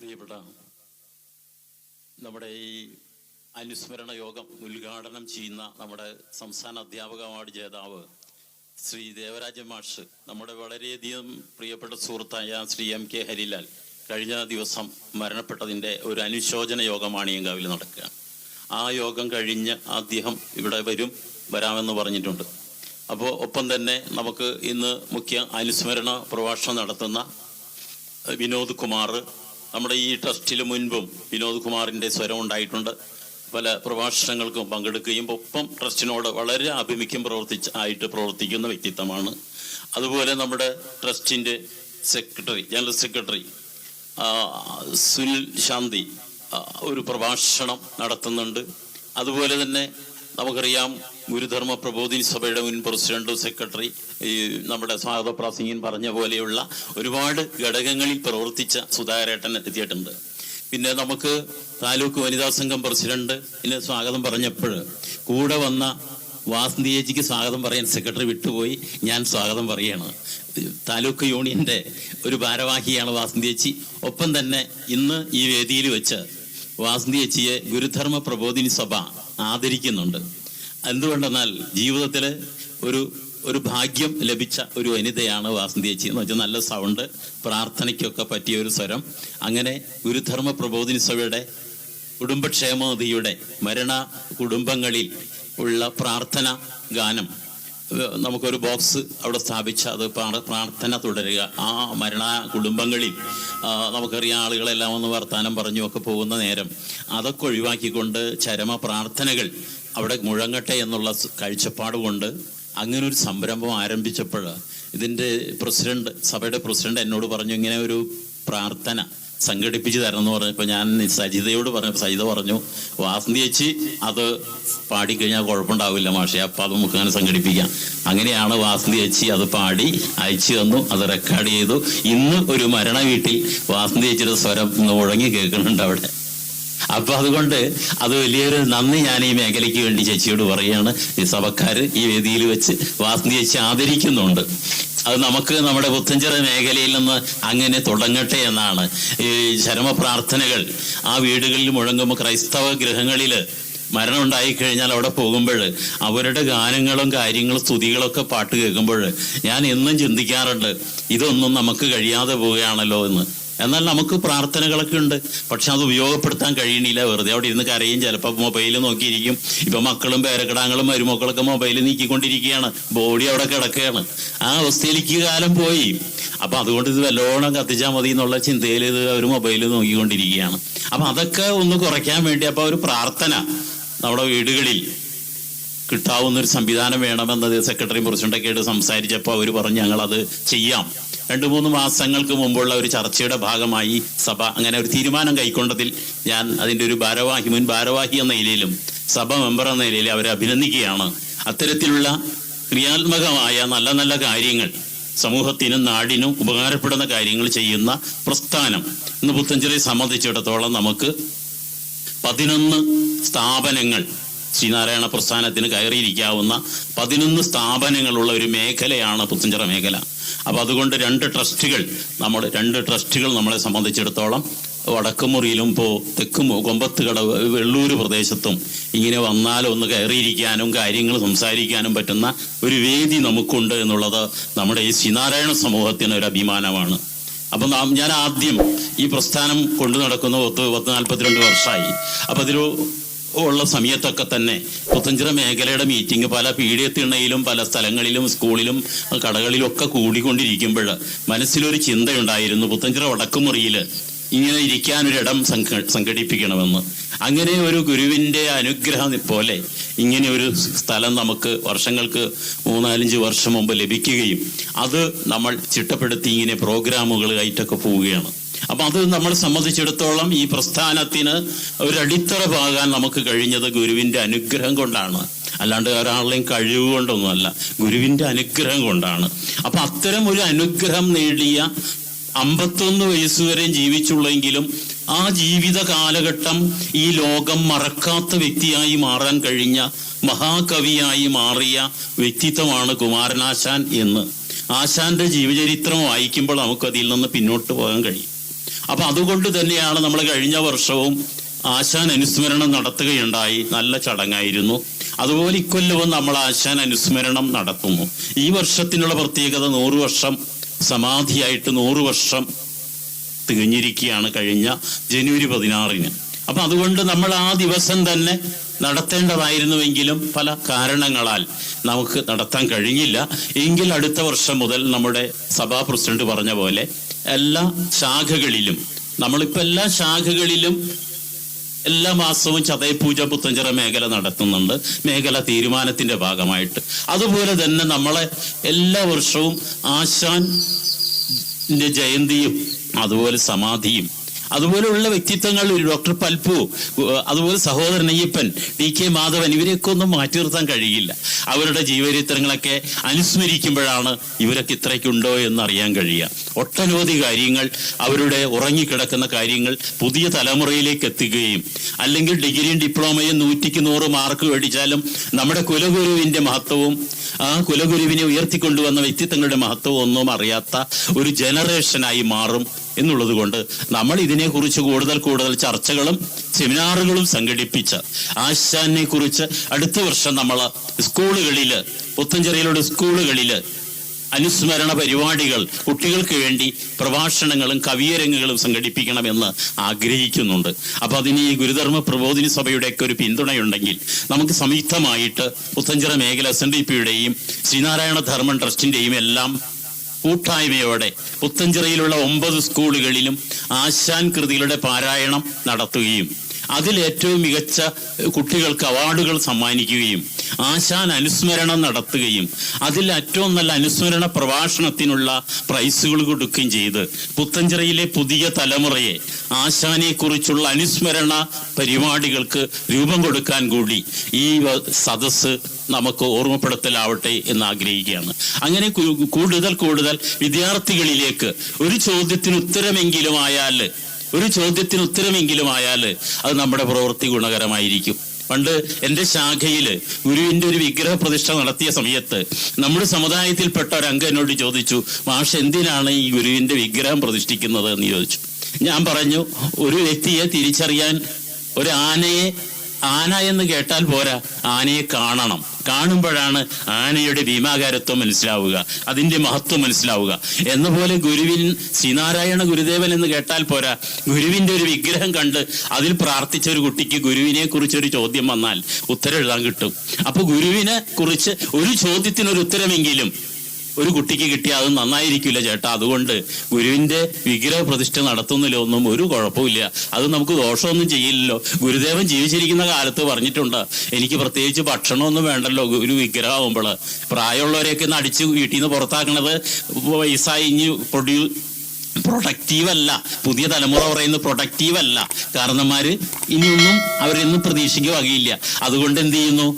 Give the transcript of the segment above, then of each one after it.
പ്രിയപ്പെട്ട നമ്മുടെ ഈ അനുസ്മരണ യോഗം ഉദ്ഘാടനം ചെയ്യുന്ന നമ്മുടെ സംസ്ഥാന അധ്യാപക അവാർഡ് ജേതാവ് ശ്രീ ദേവരാജ മാഷ് നമ്മുടെ വളരെയധികം പ്രിയപ്പെട്ട സുഹൃത്തായ ശ്രീ എം കെ ഹരിലാൽ കഴിഞ്ഞ ദിവസം മരണപ്പെട്ടതിന്റെ ഒരു അനുശോചന യോഗമാണ് ഈങ്കാവിൽ നടക്കുക. ആ യോഗം കഴിഞ്ഞ് അദ്ദേഹം ഇവിടെ വരും വരാമെന്ന് പറഞ്ഞിട്ടുണ്ട്. അപ്പോൾ ഒപ്പം തന്നെ നമുക്ക് ഇന്ന് മുഖ്യ അനുസ്മരണ പ്രഭാഷണം നടത്തുന്ന വിനോദ് കുമാർ നമ്മുടെ ഈ ട്രസ്റ്റിൽ മുൻപും വിനോദ് കുമാറിന്റെ സ്വരം ഉണ്ടായിട്ടുണ്ട്. പല പ്രഭാഷണങ്ങൾക്കും പങ്കെടുക്കുകയും ഒപ്പം ട്രസ്റ്റിനോട് വളരെ ആഭിമുഖ്യം പ്രവർത്തിച്ച് ആയിട്ട് പ്രവർത്തിക്കുന്ന വ്യക്തിത്വമാണ്. അതുപോലെ നമ്മുടെ ട്രസ്റ്റിന്റെ secretary general secretary Sunil Shanti ഒരു പ്രഭാഷണം നടത്തുന്നുണ്ട്. അതുപോലെ തന്നെ നമുക്കറിയാം ഗുരുധർമ്മ പ്രബോധിനി സഭയുടെ മുൻ പ്രസിഡന്റ് സെക്രട്ടറി ഈ നമ്മുടെ സ്വാഗത പ്രാസംഗികൻ പറഞ്ഞ പോലെയുള്ള ഒരുപാട് ഘടകങ്ങളിൽ പ്രവർത്തിച്ച സുധാകരേട്ടൻ എത്തിയിട്ടുണ്ട്. പിന്നെ നമുക്ക് താലൂക്ക് വനിതാ സംഘം പ്രസിഡന്റ് സ്വാഗതം പറഞ്ഞപ്പോൾ കൂടെ വന്ന വാസന്തി ചേച്ചിക്ക് സ്വാഗതം പറയാൻ സെക്രട്ടറി വിട്ടുപോയി. ഞാൻ സ്വാഗതം പറയാണ്. താലൂക്ക് യൂണിയന്റെ ഒരു ഭാരവാഹിയാണ് വാസന്തി ചേച്ചി. ഒപ്പം തന്നെ ഇന്ന് ഈ വേദിയിൽ വെച്ച് വാസന്തി ചേച്ചിയെ ഗുരുധർമ്മ പ്രബോധിനി സഭ ആദരിക്കുന്നുണ്ട്. എന്തുകൊണ്ടെന്നാൽ ജീവിതത്തിൽ ഒരു ഒരു ഭാഗ്യം ലഭിച്ച ഒരു വനിതയാണ് വാസന്തി ചേച്ചി എന്ന് വെച്ചാൽ നല്ല സൗണ്ട് പ്രാർത്ഥനയ്ക്കൊക്കെ പറ്റിയ ഒരു സ്വരം. അങ്ങനെ ഗുരുധർമ്മ പ്രബോധിനി സഭയുടെ കുടുംബക്ഷേമനിധിയുടെ മരണ കുടുംബങ്ങളിൽ ഉള്ള പ്രാർത്ഥന ഗാനം നമുക്കൊരു ബോക്സ് അവിടെ സ്ഥാപിച്ച് അത് പ്രാർത്ഥന തുടരുക. ആ മരണ കുടുംബങ്ങളിൽ നമുക്കറിയാം ആളുകളെല്ലാം ഒന്ന് വർത്താനം പറഞ്ഞു ഒക്കെ പോകുന്ന നേരം. അതൊക്കെ ഒഴിവാക്കിക്കൊണ്ട് ചരമ പ്രാർത്ഥനകൾ അവിടെ മുഴങ്ങട്ടെ എന്നുള്ള സ് കാഴ്ചപ്പാട് കൊണ്ട് അങ്ങനെ ഒരു സംരംഭം ആരംഭിച്ചപ്പോൾ ഇതിന്റെ പ്രസിഡന്റ് സഭയുടെ പ്രസിഡന്റ് എന്നോട് പറഞ്ഞു ഇങ്ങനെ ഒരു പ്രാർത്ഥന സംഘടിപ്പിച്ചു തരണം എന്ന് പറഞ്ഞപ്പോൾ ഞാൻ സജിതയോട് പറഞ്ഞു സജിത പറഞ്ഞു വാസന്തി ചേച്ചി അത് പാടിക്കഴിഞ്ഞാൽ കുഴപ്പമുണ്ടാവില്ല മാഷെ അപ്പം അത് നമുക്ക് അങ്ങനെ സംഘടിപ്പിക്കാം. അങ്ങനെയാണ് വാസന്തി ചേച്ചി അത് പാടി അയച്ചു തന്നു അത് റെക്കോർഡ് ചെയ്തു. ഇന്ന് ഒരു മരണ വീട്ടിൽ വാസന്തി ചേച്ചിയുടെ സ്വരം മുഴങ്ങി കേൾക്കുന്നുണ്ട് അവിടെ. അപ്പൊ അതുകൊണ്ട് അത് വലിയൊരു നന്ദി ഞാൻ ഈ മേഖലയ്ക്ക് വേണ്ടി ചേച്ചിയോട് പറയുകയാണ്. ഈ സഭക്കാര് ഈ വേദിയിൽ വെച്ച് വാസന്തി ചേച്ചി ആദരിക്കുന്നുണ്ട്. അത് നമുക്ക് നമ്മുടെ പുത്തഞ്ചിറ മേഖലയിൽ നിന്ന് അങ്ങനെ തുടങ്ങട്ടെ എന്നാണ്. ഈ ചരമ പ്രാർത്ഥനകൾ ആ വീടുകളിൽ മുഴങ്ങുമ്പോൾ ക്രൈസ്തവ ഗ്രഹങ്ങളിൽ മരണം ഉണ്ടായിക്കഴിഞ്ഞാൽ അവിടെ പോകുമ്പോൾ അവരുടെ ഗാനങ്ങളും കാര്യങ്ങളും സ്തുതികളൊക്കെ പാട്ട് കേൾക്കുമ്പോൾ ഞാൻ എന്നും ചിന്തിക്കാറുണ്ട് ഇതൊന്നും നമുക്ക് കഴിയാതെ പോവുകയാണല്ലോ എന്ന്. എന്നാൽ നമുക്ക് പ്രാർത്ഥനകളൊക്കെ ഉണ്ട്. പക്ഷെ അത് ഉപയോഗപ്പെടുത്താൻ കഴിയണില്ല. വെറുതെ അവിടെ ഇരുന്ന് കരയും. ചിലപ്പോൾ മൊബൈൽ നോക്കിയിരിക്കും. ഇപ്പൊ മക്കളും പേരക്കിടാങ്ങളും മരുമക്കളൊക്കെ മൊബൈൽ നീക്കിക്കൊണ്ടിരിക്കുകയാണ്. ബോഡി അവിടെ കിടക്കുകയാണ്. ആ അവസ്ഥയിലേക്ക് കാലം പോയി. അപ്പൊ അതുകൊണ്ട് ഇത് വല്ലോണം കത്തിച്ചാൽ മതി എന്നുള്ള ചിന്തയിൽ ഇത് അവർ മൊബൈൽ നോക്കിക്കൊണ്ടിരിക്കുകയാണ്. അപ്പൊ അതൊക്കെ ഒന്ന് കുറയ്ക്കാൻ വേണ്ടി അപ്പൊ ഒരു പ്രാർത്ഥന നമ്മുടെ വീടുകളിൽ കിട്ടാവുന്ന ഒരു സംവിധാനം വേണമെന്നത് സെക്രട്ടറി പ്രസിഡന്റൊക്കെ ആയിട്ട് സംസാരിച്ചപ്പോൾ അവർ പറഞ്ഞു ഞങ്ങളത് ചെയ്യാം. രണ്ടു മൂന്ന് മാസങ്ങൾക്ക് മുമ്പുള്ള ഒരു ചർച്ചയുടെ ഭാഗമായി സഭ അങ്ങനെ ഒരു തീരുമാനം കൈക്കൊണ്ടതിൽ ഞാൻ അതിന്റെ ഒരു ഭാരവാഹി മുൻ ഭാരവാഹി എന്ന നിലയിലും സഭ മെമ്പർ എന്ന നിലയിൽ അവരെ അഭിനന്ദിക്കുകയാണ്. അത്തരത്തിലുള്ള ക്രിയാത്മകമായ നല്ല നല്ല കാര്യങ്ങൾ സമൂഹത്തിനും നാടിനും ഉപകാരപ്പെടുന്ന കാര്യങ്ങൾ ചെയ്യുന്ന പ്രസ്ഥാനം ഇന്ന് പുത്തഞ്ചിറയെ സംബന്ധിച്ചിടത്തോളം നമുക്ക് പതിനൊന്ന് സ്ഥാപനങ്ങൾ ശ്രീനാരായണ പ്രസ്ഥാനത്തിന് കയറിയിരിക്കാവുന്ന പതിനൊന്ന് സ്ഥാപനങ്ങളുള്ള ഒരു മേഖലയാണ് പുത്തഞ്ചിറ മേഖല. അപ്പൊ അതുകൊണ്ട് രണ്ട് ട്രസ്റ്റുകൾ നമ്മൾ രണ്ട് ട്രസ്റ്റുകൾ നമ്മളെ സംബന്ധിച്ചിടത്തോളം വടക്കുമുറിയിലും ഇപ്പോൾ തെക്കും കൊമ്പത്തുകട വെള്ളൂർ പ്രദേശത്തും ഇങ്ങനെ വന്നാൽ ഒന്ന് കയറിയിരിക്കാനും കാര്യങ്ങൾ സംസാരിക്കാനും പറ്റുന്ന ഒരു വേദി നമുക്കുണ്ട് എന്നുള്ളത് നമ്മുടെ ഈ ശ്രീനാരായണ സമൂഹത്തിന് ഒരു അഭിമാനമാണ്. അപ്പൊ ഞാൻ ആദ്യം ഈ പ്രസ്ഥാനം കൊണ്ടു നടക്കുന്ന പത്ത് പത്ത് നാൽപ്പത്തിരണ്ട് വർഷമായി അപ്പൊ അതിൽ ഉള്ള സമയത്തൊക്കെ തന്നെ പുത്തഞ്ചിറ മേഖലയുടെ മീറ്റിംഗ് പല പീഡിയത്തിണ്ണയിലും പല സ്ഥലങ്ങളിലും സ്കൂളിലും കടകളിലും ഒക്കെ കൂടിക്കൊണ്ടിരിക്കുമ്പോൾ മനസ്സിലൊരു ചിന്തയുണ്ടായിരുന്നു പുത്തഞ്ചിറ വടക്കുമുറിയിൽ ഇങ്ങനെ ഇരിക്കാനൊരിടം സംഘ സംഘടിപ്പിക്കണമെന്ന്. അങ്ങനെ ഒരു ഗുരുവിന്റെ അനുഗ്രഹം പോലെ ഇങ്ങനെ ഒരു സ്ഥലം നമുക്ക് വർഷങ്ങൾക്ക് മൂന്നാലഞ്ച് വർഷം മുമ്പ് ലഭിക്കുകയും അത് നമ്മൾ ചിട്ടപ്പെടുത്തി ഇങ്ങനെ പ്രോഗ്രാമുകളായിട്ടൊക്കെ പോവുകയാണ്. അപ്പൊ അത് നമ്മളെ സംബന്ധിച്ചിടത്തോളം ഈ പ്രസ്ഥാനത്തിന് ഒരു അടിത്തറ പാകാൻ നമുക്ക് കഴിഞ്ഞത് ഗുരുവിന്റെ അനുഗ്രഹം കൊണ്ടാണ്. അല്ലാണ്ട് ഒരാളുടെയും കഴിവ് കൊണ്ടൊന്നുമല്ല ഗുരുവിന്റെ അനുഗ്രഹം കൊണ്ടാണ്. അപ്പൊ അത്തരം ഒരു അനുഗ്രഹം നേടിയ അമ്പത്തൊന്ന് വയസ്സുവരെയും ജീവിച്ചുള്ളെങ്കിലും ആ ജീവിത കാലഘട്ടം ഈ ലോകം മറക്കാത്ത വ്യക്തിയായി മാറാൻ കഴിഞ്ഞ മഹാകവിയായി മാറിയ വ്യക്തിത്വമാണ് കുമാരനാശാൻ എന്ന്. ആശാന്റെ ജീവചരിത്രം വായിക്കുമ്പോൾ നമുക്ക് അതിൽ നിന്ന് പിന്നോട്ട് പോകാൻ കഴിയും. അപ്പൊ അതുകൊണ്ട് തന്നെയാണ് നമ്മൾ കഴിഞ്ഞ വർഷവും ആശാൻ അനുസ്മരണം നടത്തുകയുണ്ടായി. നല്ല ചടങ്ങായിരുന്നു. അതുപോലെ ഇക്കൊല്ലവും നമ്മൾ ആശാൻ അനുസ്മരണം നടത്തുന്നു. ഈ വർഷത്തിനുള്ള പ്രത്യേകത നൂറ് വർഷം സമാധിയായിട്ട് നൂറ് വർഷം തികഞ്ഞിരിക്കുകയാണ് കഴിഞ്ഞ ജനുവരി പതിനാറിന്. അപ്പൊ അതുകൊണ്ട് നമ്മൾ ആ ദിവസം തന്നെ നടത്തേണ്ടതായിരുന്നുവെങ്കിലും പല കാരണങ്ങളാൽ നമുക്ക് നടത്താൻ കഴിഞ്ഞില്ല. എങ്കിൽ അടുത്ത വർഷം മുതൽ നമ്മുടെ സഭാ പ്രസിഡന്റ് പറഞ്ഞ പോലെ എല്ലാ ശാഖകളിലും നമ്മളിപ്പോ എല്ലാ ശാഖകളിലും എല്ലാ മാസവും ചതയപൂജ പുത്തഞ്ചിറ മേഖല നടത്തുന്നുണ്ട്. മേഖല തീരുമാനത്തിന്റെ ഭാഗമായിട്ട്. അതുപോലെ തന്നെ നമ്മളെ എല്ലാ വർഷവും ആശാൻ ജയന്തിയും അതുപോലെ സമാധിയും അതുപോലെയുള്ള വ്യക്തിത്വങ്ങൾ ഒരു ഡോക്ടർ പൽപ്പു അതുപോലെ സഹോദരൻ അയ്യപ്പൻ ടി കെ മാധവൻ ഇവരെയൊക്കെ ഒന്നും മാറ്റി നിർത്താൻ കഴിയില്ല. അവരുടെ ജീവചരിത്രങ്ങളൊക്കെ അനുസ്മരിക്കുമ്പോഴാണ് ഇവരൊക്കെ ഇത്രയ്ക്കുണ്ടോ എന്ന് അറിയാൻ കഴിയുക. ഒട്ടനവധി കാര്യങ്ങൾ അവരുടെ ഉറങ്ങിക്കിടക്കുന്ന കാര്യങ്ങൾ പുതിയ തലമുറയിലേക്ക് എത്തുകയും അല്ലെങ്കിൽ ഡിഗ്രിയും ഡിപ്ലോമയും നൂറ്റിക്ക് നൂറ് മാർക്ക് മേടിച്ചാലും നമ്മുടെ കുലഗുരുവിന്റെ മഹത്വവും ആ കുലഗുരുവിനെ ഉയർത്തിക്കൊണ്ടുവന്ന വ്യക്തിത്വങ്ങളുടെ മഹത്വം ഒന്നും അറിയാത്ത ഒരു ജനറേഷനായി മാറും എന്നുള്ളത് കൊണ്ട് നമ്മൾ ഇതിനെക്കുറിച്ച് കൂടുതൽ കൂടുതൽ ചർച്ചകളും സെമിനാറുകളും സംഘടിപ്പിച്ച് ആശാനെ കുറിച്ച് അടുത്ത വർഷം നമ്മൾ സ്കൂളുകളിൽ പുത്തഞ്ചെറിയിലുള്ള സ്കൂളുകളിൽ അനുസ്മരണ പരിപാടികൾ കുട്ടികൾക്ക് വേണ്ടി പ്രഭാഷണങ്ങളും കവിയരങ്ങുകളും സംഘടിപ്പിക്കണമെന്ന് ആഗ്രഹിക്കുന്നുണ്ട്. അപ്പം അതിന് ഈ ഗുരുധർമ്മ പ്രബോധിനി സഭയുടെയൊക്കെ ഒരു പിന്തുണയുണ്ടെങ്കിൽ നമുക്ക് സംയുക്തമായിട്ട് പുത്തഞ്ചിറ മേഖല എസ് എൻ ഡി പിയുടെയും ശ്രീനാരായണ ധർമ്മൻ ട്രസ്റ്റിന്റെയും എല്ലാം കൂട്ടായ്മയോടെ പുത്തഞ്ചിറയിലുള്ള ഒമ്പത് സ്കൂളുകളിലും ആശാൻ കൃതികളുടെ പാരായണം നടത്തുകയും അതിൽ ഏറ്റവും മികച്ച കുട്ടികൾക്ക് അവാർഡുകൾ സമ്മാനിക്കുകയും ആശാൻ അനുസ്മരണം നടത്തുകയും അതിൽ ഏറ്റവും നല്ല അനുസ്മരണ പ്രഭാഷണത്തിനുള്ള പ്രൈസുകൾ കൊടുക്കുകയും ചെയ്ത് പുത്തഞ്ചിറയിലെ പുതിയ തലമുറയെ ആശാനെ കുറിച്ചുള്ള അനുസ്മരണ പരിപാടികൾക്ക് രൂപം കൊടുക്കാൻ കൂടി ഈ സദസ് നമുക്ക് ഓർമ്മപ്പെടുത്തലാവട്ടെ എന്ന് ആഗ്രഹിക്കുകയാണ്. അങ്ങനെ കൂടുതൽ കൂടുതൽ വിദ്യാർത്ഥികളിലേക്ക് ഒരു ചോദ്യത്തിന് ഉത്തരമെങ്കിലും ആയാൽ ഒരു ചോദ്യത്തിന് ഉത്തരമെങ്കിലും ആയാൽ അത് നമ്മുടെ പ്രവൃത്തി ഗുണകരമായിരിക്കും. പണ്ട് എന്റെ ശാഖയിൽ ഗുരുവിന്റെ ഒരു വിഗ്രഹ പ്രതിഷ്ഠ നടത്തിയ സമയത്ത് നമ്മുടെ സമുദായത്തിൽപ്പെട്ട ഒരു അംഗം എന്നോട് ചോദിച്ചു മാഷ് എന്തിനാണ് ഈ ഗുരുവിന്റെ വിഗ്രഹം പ്രതിഷ്ഠിക്കുന്നത്? എന്ന് ചോദിച്ചു. ഞാൻ പറഞ്ഞു ഒരു വ്യക്തിയെ തിരിച്ചറിയാൻ ഒരു ആനയെ ആന എന്ന് കേട്ടാൽ പോരാ ആനയെ കാണണം. കാണുമ്പോഴാണ് ആനയുടെ ഭീമാകാരത്വം മനസ്സിലാവുക അതിന്റെ മഹത്വം മനസ്സിലാവുക. എന്ന പോലെ ഗുരുവിൻ ശ്രീനാരായണ ഗുരുദേവൻ എന്ന് കേട്ടാൽ പോരാ ഗുരുവിന്റെ ഒരു വിഗ്രഹം കണ്ട് അതിൽ പ്രാർത്ഥിച്ച ഒരു കുട്ടിക്ക് ഗുരുവിനെ കുറിച്ച് ഒരു ചോദ്യം വന്നാൽ ഉത്തരം എഴുതാൻ കിട്ടും. അപ്പൊ ഗുരുവിനെ കുറിച്ച് ഒരു ചോദ്യത്തിനൊരു ഉത്തരമെങ്കിലും ഒരു കുട്ടിക്ക് കിട്ടിയാൽ അത് നന്നായിരിക്കില്ല ചേട്ടാ. അതുകൊണ്ട് ഗുരുവിന്റെ വിഗ്രഹ പ്രതിഷ്ഠ നടത്തുന്നതിലൊന്നും ഒരു കുഴപ്പമില്ല അത് നമുക്ക് ദോഷമൊന്നും ചെയ്യില്ലല്ലോ. ഗുരുദേവൻ ജീവിച്ചിരിക്കുന്ന കാലത്ത് പറഞ്ഞിട്ടുണ്ട് എനിക്ക് പ്രത്യേകിച്ച് ഭക്ഷണമൊന്നും വേണ്ടല്ലോ ഒരു വിഗ്രഹമാകുമ്പോൾ പ്രായമുള്ളവരെയൊക്കെ ഒന്ന് അടിച്ച് വീട്ടിൽ നിന്ന് പുറത്താക്കണത് വയസ്സായി ഇനി പ്രൊഡ്യൂ പ്രൊഡക്റ്റീവ് അല്ല പുതിയ തലമുറ പറയുന്നത് പ്രൊഡക്റ്റീവ് അല്ല കാരണന്മാര് ഇനിയൊന്നും അവരൊന്നും പ്രതീക്ഷിക്കുക വകയില്ല. അതുകൊണ്ട് എന്ത് ചെയ്യുന്നു?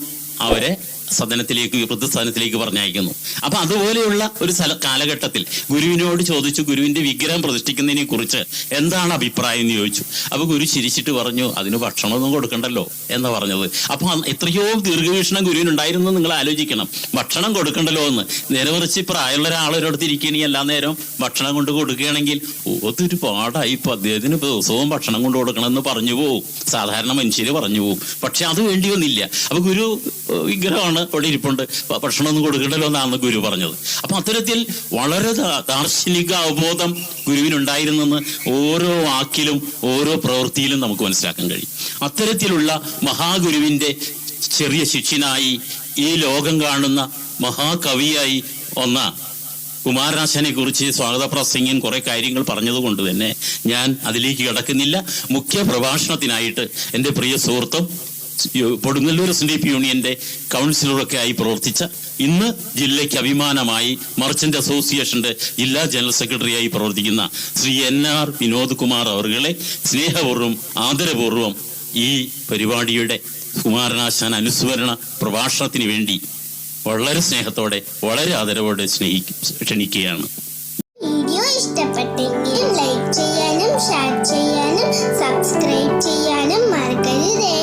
അവരെ സദനത്തിലേക്ക് വൃദ്ധസ്ഥാനത്തിലേക്ക് പറഞ്ഞയക്കുന്നു. അപ്പൊ അതുപോലെയുള്ള ഒരു സ്ഥല കാലഘട്ടത്തിൽ ഗുരുവിനോട് ചോദിച്ചു ഗുരുവിന്റെ വിഗ്രഹം പ്രതിഷ്ഠിക്കുന്നതിനെ കുറിച്ച് എന്താണ് അഭിപ്രായം എന്ന് ചോദിച്ചു. അപ്പൊ ഗുരു ചിരിച്ചിട്ട് പറഞ്ഞു അതിന് ഭക്ഷണമൊന്നും കൊടുക്കണ്ടല്ലോ എന്ന് പറഞ്ഞത്. അപ്പൊ എത്രയോ ദീർഘവീക്ഷണം ഗുരുവിനുണ്ടായിരുന്നു നിങ്ങൾ ആലോചിക്കണം. ഭക്ഷണം കൊടുക്കണ്ടല്ലോ എന്ന്. നേരെ മറിച്ച് പ്രായമുള്ള ഒരാളൊരിടത്ത് ഇരിക്കുകയാണെങ്കിൽ എല്ലാ നേരം ഭക്ഷണം കൊണ്ട് കൊടുക്കുകയാണെങ്കിൽ അതൊരു പാടായി ഇപ്പൊ അദ്ദേഹത്തിന് ദിവസവും ഭക്ഷണം കൊണ്ട് കൊടുക്കണമെന്ന് പറഞ്ഞു പോവും. സാധാരണ മനുഷ്യര് പറഞ്ഞു പോവും. പക്ഷെ അത് വേണ്ടി വന്നില്ല. അപ്പൊ ഗുരു ഏഹ്, അവിടെ ഇരിപ്പുണ്ട്. ഭക്ഷണമൊന്നും കൊടുക്കണ്ടല്ലോ എന്നാണ് ഗുരു പറഞ്ഞത്. അപ്പൊ അത്തരത്തിൽ വളരെ ദാർശനിക അവബോധം ഗുരുവിനുണ്ടായിരുന്നെന്ന് ഓരോ വാക്കിലും ഓരോ പ്രവൃത്തിയിലും നമുക്ക് മനസ്സിലാക്കാൻ കഴിയും. അത്തരത്തിലുള്ള മഹാഗുരുവിന്റെ ചെറിയ ശിഷ്യനായി ഈ ലോകം കാണുന്ന മഹാകവിയായി ഒന്ന കുമാരനാശനെ കുറിച്ച് സ്വാഗത പ്രസംഗൻ കുറെ കാര്യങ്ങൾ പറഞ്ഞതുകൊണ്ട് തന്നെ ഞാൻ അതിലേക്ക് കിടക്കുന്നില്ല. മുഖ്യ പ്രഭാഷണത്തിനായിട്ട് എന്റെ പ്രിയ സുഹൃത്തും കൊടുങ്ങല്ലൂർ പി യൂണിയന്റെ കൗൺസിലറൊക്കെ ആയി പ്രവർത്തിച്ച ഇന്ന് ജില്ലയ്ക്ക് അഭിമാനമായി മർച്ചന്റ് അസോസിയേഷന്റെ ജില്ലാ ജനറൽ സെക്രട്ടറിയായി പ്രവർത്തിക്കുന്ന ശ്രീ എൻ ആർ വിനോദ് കുമാർ അവർകളെ സ്നേഹപൂർവം ആദരപൂർവം ഈ പരിപാടിയുടെ കുമാരനാശാൻ അനുസ്മരണ പ്രഭാഷണത്തിന് വേണ്ടി വളരെ സ്നേഹത്തോടെ വളരെ ആദരവോടെ സ്നേഹിക്കും ക്ഷണിക്കുകയാണ്. വീഡിയോ ഇഷ്ടപ്പെട്ടെങ്കിൽ ലൈക്ക് ചെയ്യാനും ഷെയർ ചെയ്യാനും സബ്സ്ക്രൈബ് ചെയ്യാനും മറക്കരുതേ.